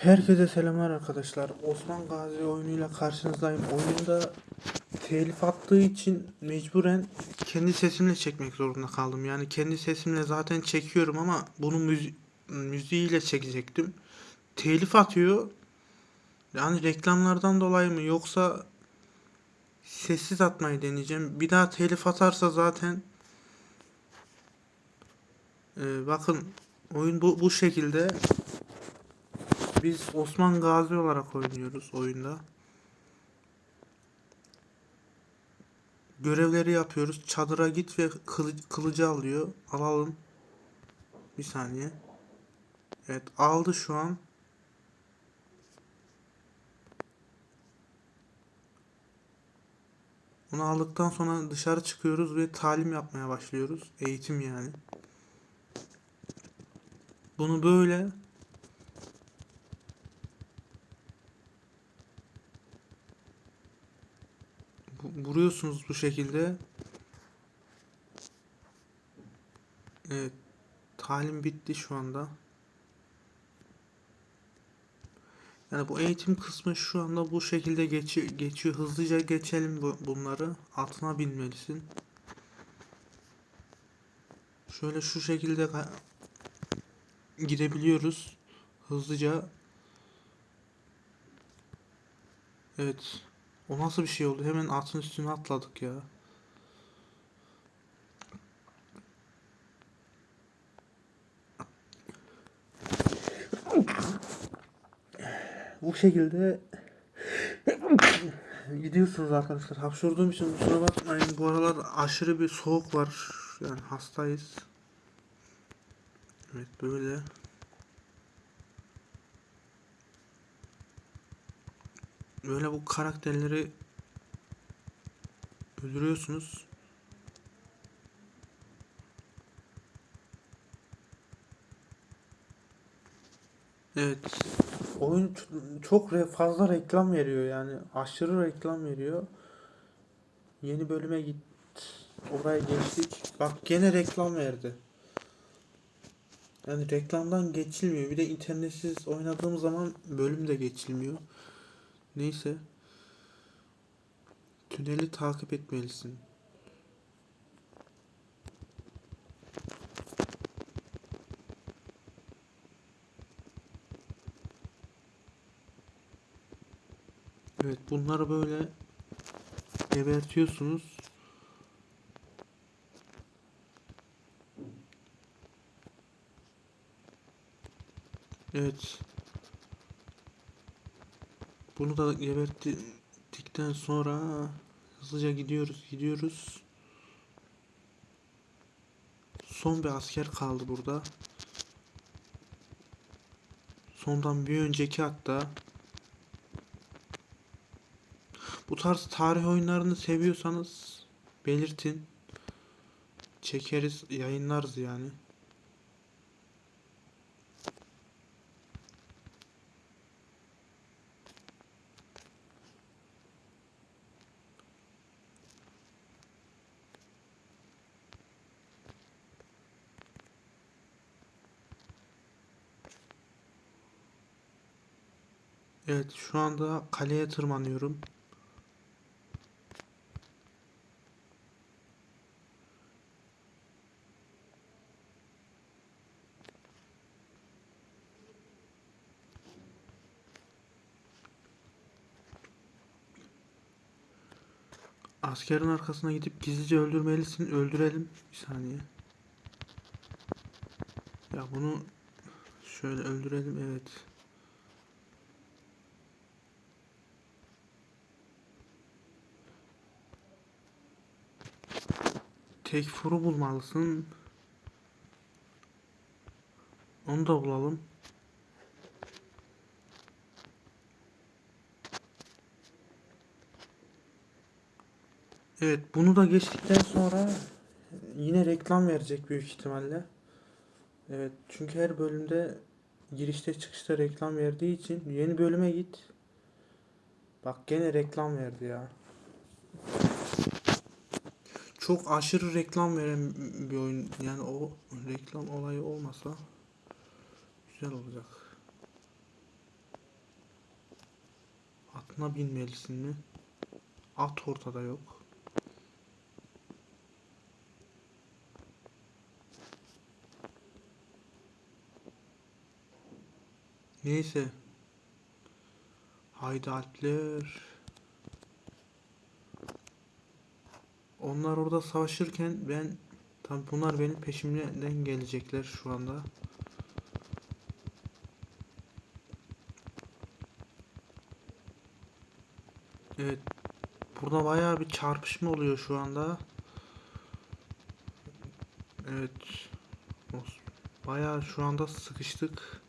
Herkese selamlar arkadaşlar. Osman Gazi oyunuyla karşınızdayım. Oyunda telif attığı için mecburen kendi sesimle çekmek zorunda kaldım. Yani kendi sesimle zaten çekiyorum ama bunu müzi- müziğiyle çekecektim. Telif atıyor. Yani reklamlardan dolayı mı yoksa sessiz atmayı deneyeceğim. Bir daha telif atarsa zaten Ee, bakın oyun bu, bu şekilde biz Osman Gazi olarak oynuyoruz oyunda. Görevleri yapıyoruz. Çadıra git ve kılı- kılıcı alıyor. Alalım. Bir saniye. Evet aldı şu an. Onu aldıktan sonra dışarı çıkıyoruz ve talim yapmaya başlıyoruz. Eğitim yani. Bunu böyle vuruyorsunuz bu şekilde. Evet. Talim bitti şu anda. Yani bu eğitim kısmı şu anda bu şekilde geçiyor. geçiyor. Hızlıca geçelim bu, bunları. Atına binmelisin. Şöyle şu şekilde gidebiliyoruz. Hızlıca. Evet. O nasıl bir şey oldu? Hemen atın üstüne atladık ya. Bu şekilde gidiyorsunuz arkadaşlar. Hapşurduğum için kusura bakmayın. Bu aralar aşırı bir soğuk var. Yani hastayız. Evet böyle. Böyle bu karakterleri öldürüyorsunuz. Evet. Oyun çok re- fazla reklam veriyor yani. Aşırı reklam veriyor. Yeni bölüme git. Oraya geçtik. Bak gene reklam verdi. Yani reklamdan geçilmiyor. Bir de internetsiz oynadığım zaman bölüm de geçilmiyor. Neyse. Tüneli takip etmelisin. Evet bunları böyle gebertiyorsunuz. Evet. Bunu da geberttikten sonra hızlıca gidiyoruz, gidiyoruz. Son bir asker kaldı burada. Sondan bir önceki hatta. Bu tarz tarih oyunlarını seviyorsanız belirtin. Çekeriz, yayınlarız yani. Evet, şu anda kaleye tırmanıyorum. Askerin arkasına gidip gizlice öldürmelisin. Öldürelim. Bir saniye. Ya bunu şöyle öldürelim. Evet. Tek furu bulmalısın. Onu da bulalım. Evet, bunu da geçtikten sonra yine reklam verecek büyük ihtimalle. Evet, çünkü her bölümde girişte çıkışta reklam verdiği için yeni bölüme git. Bak gene reklam verdi ya. Çok aşırı reklam veren bir oyun. Yani o reklam olayı olmasa güzel olacak. atına binmelisin mi? At ortada yok. Neyse. Haydi Alpler. Onlar orada savaşırken ben tabi bunlar benim peşimden gelecekler şu anda. Evet. Burada bayağı bir çarpışma oluyor şu anda. Evet. Bayağı şu anda sıkıştık.